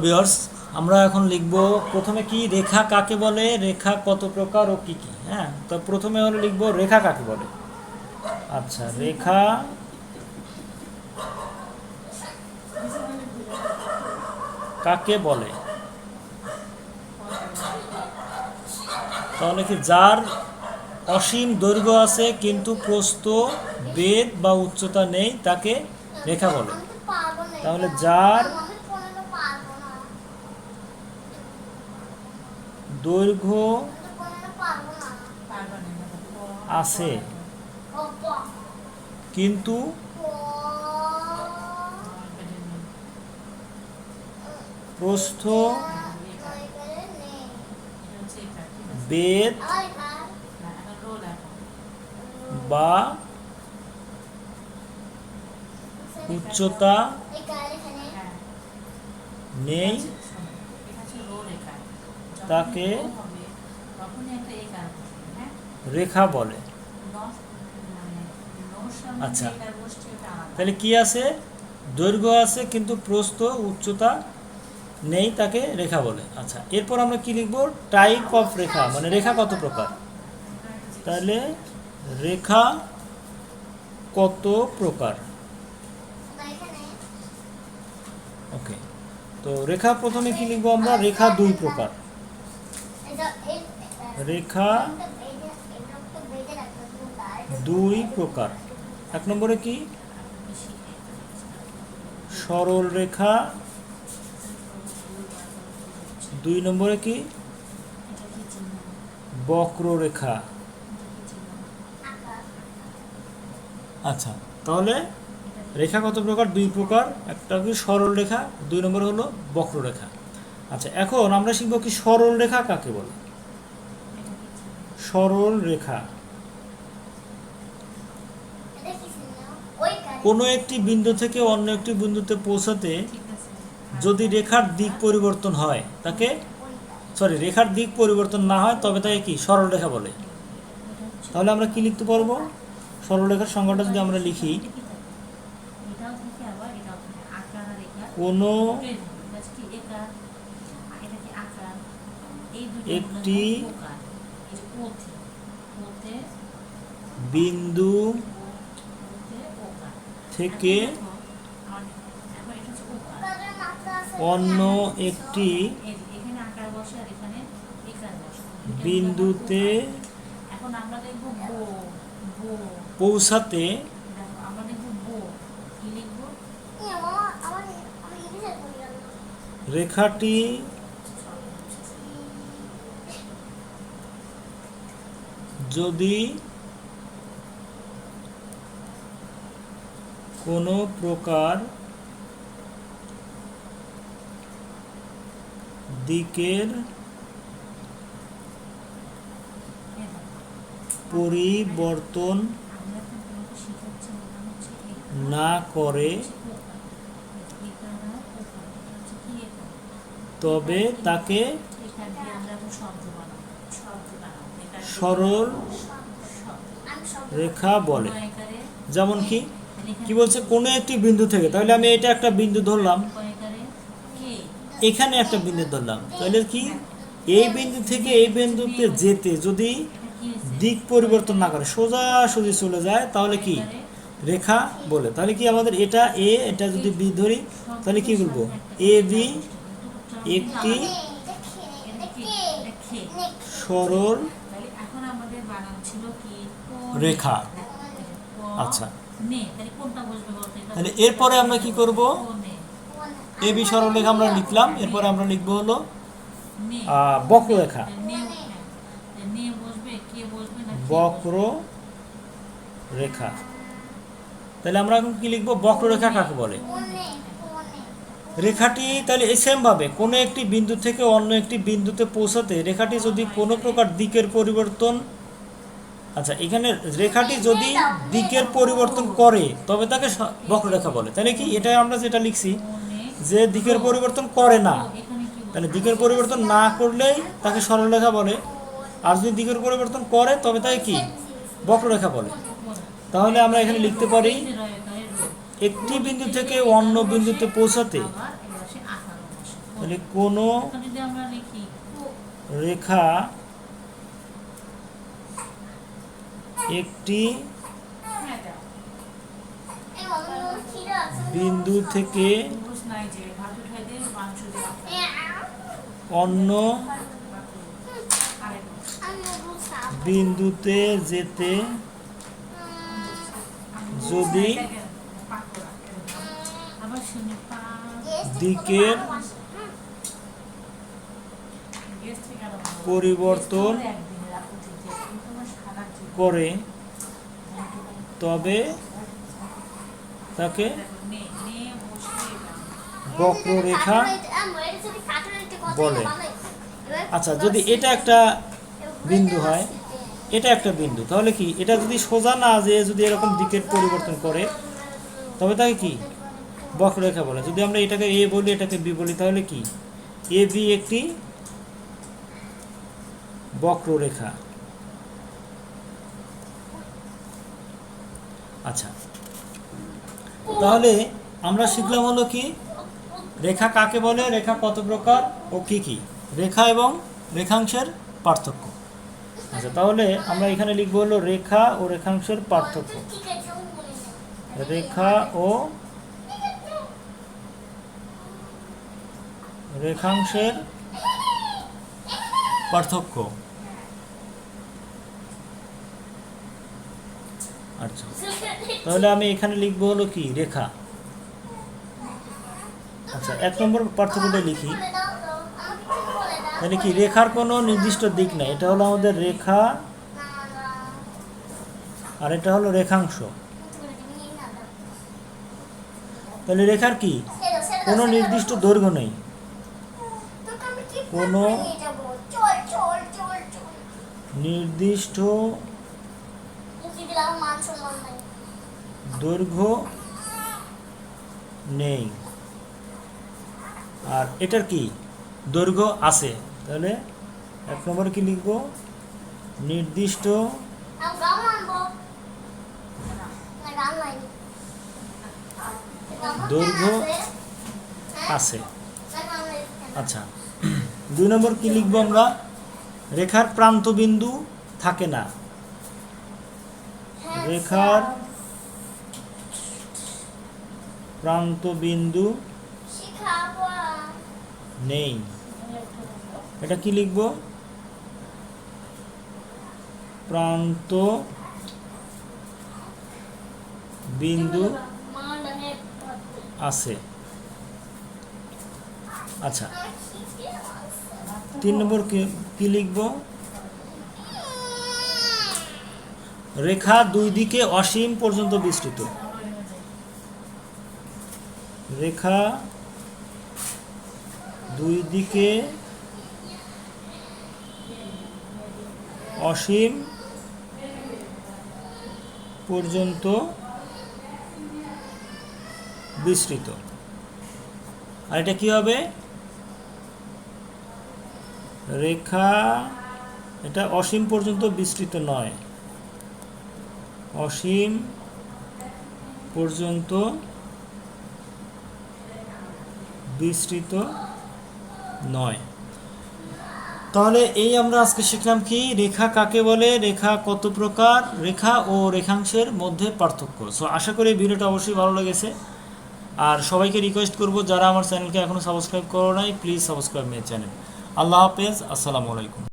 Viewers আমরা এখন লিখব প্রথমে কি রেখা কাকে বলে, রেখা কত প্রকার ও কি কি হ্যাঁ? তো প্রথমে হলো লিখব রেখা কাকে বলে। আচ্ছা রেখা কাকে বলে? তাহলে কি যার অসীম দৈর্ঘ্য আছে কিন্তু প্রস্থ, বেদ বা উচ্চতা নেই, তাকে রেখা বলে। তাহলে যার দৈর্ঘ্য আছে। কিন্তু প্রস্থ বেদ বা উচ্চতা নেই। তাকে রেখা বলে। আচ্ছা। তাহলে কি আছে? দৈর্ঘ্য আছে, কিন্তু প্রস্থ, উচ্চতা নেই তাকে রেখা বলে। আচ্ছা এরপর আমরা কি লিখব? টাইপ অফ রেখা মানে রেখা কত প্রকার? তাহলে রেখা কত প্রকার? ওকে তো রেখা প্রথমে কি লিখব আমরা? রেখা দুই প্রকার। রেখা দুই প্রকার। এক নম্বরে কি? সরল রেখা। দুই নম্বরে কি? বক্ররেখা আচ্ছা তাহলে রেখা কত প্রকার? দুই প্রকার। একটা কি সরল রেখা, দুই নম্বর হলো বক্ররেখা আচ্ছা এখন আমরা শিখব কি সরল রেখা কাকে বলে? সরল রেখা। কোনো একটি বিন্দু থেকে অন্য একটি বিন্দুতে পৌঁছাতে যদি রেখার দিক পরিবর্তন হয় তাকে সরি রেখার দিক পরিবর্তন না হয় তবে তাকে কি? সরল রেখা বলে। তাহলে আমরা কি লিখতে পারব? সরল রেখার সংজ্ঞাটা যদি আমরা লিখি কোনো একটি বিন্দু থেকে অন্য একটি বিন্দুতে পৌঁছাতে রেখাটি যদি কোনো প্রকার দিকের পরিবর্তন না করে তবে তাকে এখান দিয়ে আমরা এখন শব্দ বানাবো শব্দ বানাবো এখান দিয়ে সরল রেখা বলে। যেমন কি? কি বলছে? কোনো একটি বিন্দু থেকে। তাহলে আমি এটা একটা বিন্দু ধরলাম। এখানে একটা বিন্দু ধরলাম। তাহলে কি? এই বিন্দু থেকে এই বিন্দুতে যেতে যদি? দিক পরিবর্তন না করে, সোজা সোজি চলে যায়, তাহলে কি? রেখা বলে। তাহলে কি আমাদের এটা এ, এটা যদি বি ধরি, তাহলে কি বলব? এ বি একটি? সরল তাহলে এখন আমাদের বানান ছিল কি ক, রেখা। আচ্ছা। তাহলে এরপরে আমরা কি করব? এ বি সরলরেখা আমরা লিখলাম। এরপরে আমরা লিখব হলো। বক্ররেখা। বক্র রেখা তাহলে আমরা এখন কি লিখব? বক্ররেখা কাকে বলে? রেখাটি তাহলে সেম ভাবে কোনো একটি বিন্দু থেকে অন্য একটি বিন্দুতে পৌঁছাতে রেখাটি যদি কোনো প্রকার দিকের পরিবর্তন আচ্ছা এখানে রেখাটি যদি দিকের পরিবর্তন করে তবে তাকে বক্ররেখা বলে। তাহলে কি? এটা আমরা যেটা লিখছি যে দিকের পরিবর্তন করে না। তাহলে দিকের পরিবর্তন না করলেই তাকে সরলরেখা বলে। আর যদি দিকের পরিবর্তন করে তবে তাকে কি? বক্ররেখা বলে। তাহলে আমরা এখানে লিখতে পারি। একটি বিন্দু থেকে অন্য বিন্দুতে পৌঁছাতে তাহলে কোনো রেখা একটি বিন্দু থেকে অন্য বিন্দুতে যেতে যদি দিকের। পরিবর্তন করে, তবে তাকে। বক্ররেখা বলে। আচ্ছা যদি এটা একটা বিন্দু হয়, এটা একটা বিন্দু, তাহলে কি এটা যদি সোজা না যে যদি এরকম দিকের পরিবর্তন করে, তবে তাকে কি বক্ররেখা বলে যদি আমরা এটাকে এ বলি, এটাকে বি বলি, তাহলে কি এ বি একটি বক্ররেখা আচ্ছা। তাহলে আমরা শিখলাম হলো কি? রেখা কাকে বলে? রেখা কত প্রকার ও কি কি? রেখা এবং রেখাংশের পার্থক্য। আচ্ছা তাহলে আমরা এখানে লিখব হলো রেখা ও রেখাংশের পার্থক্য। রেখা ও রেখাংশের পার্থক্য। আচ্ছা। তাহলে আমি এখানে লিখব হলো কি? রেখা। আচ্ছা এক নম্বর পার্থক্যটা লিখি। তাহলে কি, রেখার কোনো নির্দিষ্ট দিক নাই। এটা হলো আমাদের রেখা আর এটা হলো রেখাংশ। তাহলে রেখার কি? কোনো নির্দিষ্ট দৈর্ঘ্য নেই। কোনো নির্দিষ্ট মুখে দিলাম মান সম্মান নাই দৈর্ঘ্য নেই। আর এটার কি? দৈর্ঘ্য আছে। তাহলে এক নম্বর কি লিখব? নির্দিষ্ট দৈর্ঘ্য আছে। আচ্ছা। দুই নম্বর কি লিখব আমরা? রেখার প্রান্তবিন্দু থাকে না। রেখার প্রান্ত বিন্দু নেই। এটা কি লিখব? প্রান্ত বিন্দু আছে। আচ্ছা। তিন নম্বর কি লিখব? রেখা দুই দিকে অসীম পর্যন্ত বিস্তৃত। রেখা দুই দিকে অসীম পর্যন্ত বিস্তৃত। আর এটা কি হবে? রেখা, এটা অসীম পর্যন্ত বিস্তৃত নয়। অসীম পর্যন্ত বিস্তৃত নয়। তাহলে এই আমরা আজকে শিখলাম কি, রেখা কাকে বলে, রেখা কত প্রকার, রেখা ও রেখাংশের মধ্যে পার্থক্য। সো আশা করি ভিডিওটা অবশ্যই ভালো লেগেছে। আর সবাইকে রিকোয়েস্ট করব, যারা আমার চ্যানেলকে এখনও সাবস্ক্রাইব করো নাই প্লিজ সাবস্ক্রাইব মাই চ্যানেল আল্লাহ হাফেজ, আসসালামু আলাইকুম।